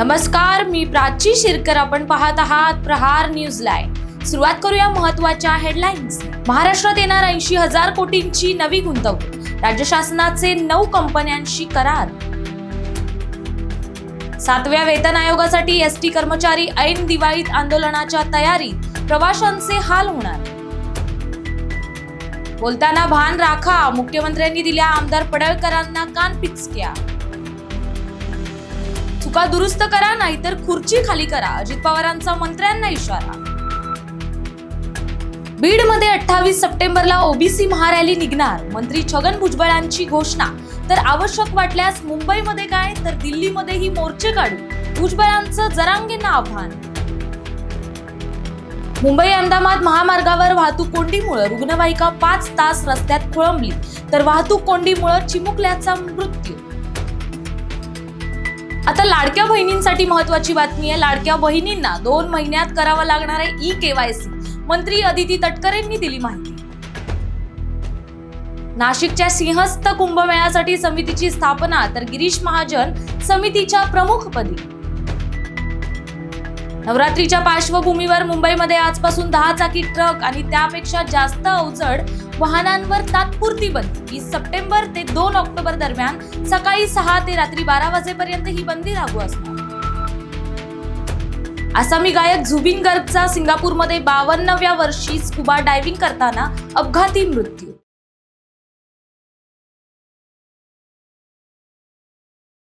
नमस्कार मी प्राची शिरकर. आपण पाहत आहात प्रहार न्यूज लाईव्ह. सुरुवात करूया महत्त्वाच्या हेडलाईन्स. महाराष्ट्रात येणार ऐंशी हजार कोटींची नवी गुंतवणूक. राज्य शासनाचे नऊ कंपन्यांशी करार. सातव्या वेतन आयोगासाठी एस टी कर्मचारी ऐन दिवाळीत आंदोलनाच्या तयारीत प्रवाशांचे हाल होणार. बोलताना भान राखा मुख्यमंत्र्यांनी दिल्या आमदार पडळकरांना कान पिचक्या. चुका दुरुस्त करा नाहीतर खुर्ची खाली करा अजित पवारांचा मंत्र्यांना इशारा. बीडमध्ये अठ्ठावीस सप्टेंबरला ओबीसी महारॅली निघणार मंत्री छगन भुजबळांची घोषणा. तर आवश्यक वाटल्यास मुंबईमध्ये काय तर दिल्लीमध्येही मोर्चे काढू. भुजबळांचं जरांगेंना आव्हान. मुंबई अहमदाबाद महामार्गावर वाहतूक कोंडीमुळे रुग्णवाहिका पाच तास रस्त्यात खोळंबली. तर वाहतूक कोंडीमुळे चिमुकल्याचा मृत्यू. आता लाडक्या बहिणींसाठी महत्वाची बातमी आहे. लाडक्या बहिणींना दोन महिन्यात करावं लागणार आहे ई केवायसी मंत्री अदिती तटकरेंनी दिली माहिती. नाशिकच्या सिंहस्थ कुंभमेळ्यासाठी समितीची स्थापना तर गिरीश महाजन समितीच्या प्रमुखपदी नवरात्रीच्या पार्श्वभूमीवर मुंबईमध्ये आजपासून दहा चाकी ट्रक आणि त्यापेक्षा जास्त अवजड वाहनांवर तात्पुरती बंदी. वीस सप्टेंबर ते दोन ऑक्टोबर दरम्यान सकाळी सहा ते रात्री बारा वाजेपर्यंत ही बंदी लागू असणार. आसामी गायक झुबिन गर्गचा सिंगापूरमध्ये बावन्नव्या वर्षी स्कुबा डायव्हिंग करताना अपघाती मृत्यू.